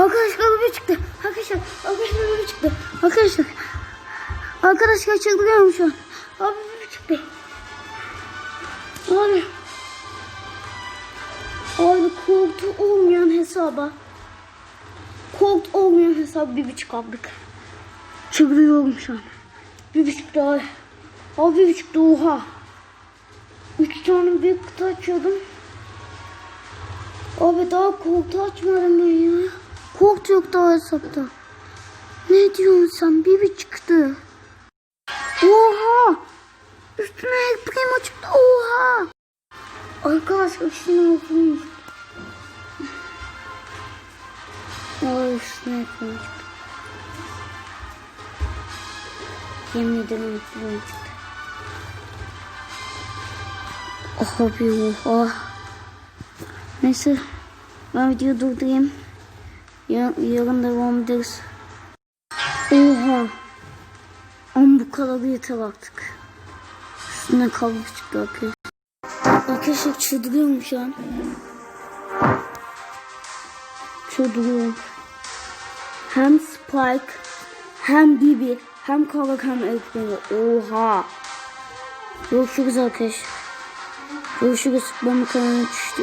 Arkadaşlar bebe çıktı. Arkadaşlar arkadaşlar bebe çıktı. Arkadaşlar. Arkadaşlar çıldırıyorum şu an. Abi bebe çıktı. Abi. Abi korktu olmayan hesaba. Korktu olmayan hesaba bir buçuk aldık. Çıldırıyorum şu an. Bir buçuk daha. Abi bir buçuk da oha. Üç tane büyük kutu açıyordum. Abi daha koltuğu açmadım ben ya. Yok daha hesapta. Ne diyorsun sen? Bibi çıktı. Oha! Üstüne el primo çıktı. Oha! Arkadaşlar primo çıktı. Ay üstüne el primo çıktı. Yemin ederim el primo çıktı. Abi oha. Neyse ben videoyu durdurayım. Ya, yarın devam ederiz. Oha. Ama bu kadar yeter artık. Üstüne kavga çıktı arkadaşlar. Arkadaşlar çıldırıyorum şu an. Çıldırıyorum. Hem Spike hem Bibi hem Kavak hem Ekmeği. Oha. Görüşürüz arkadaşlar. Görüşürüz. Ben bu kanalına düştü.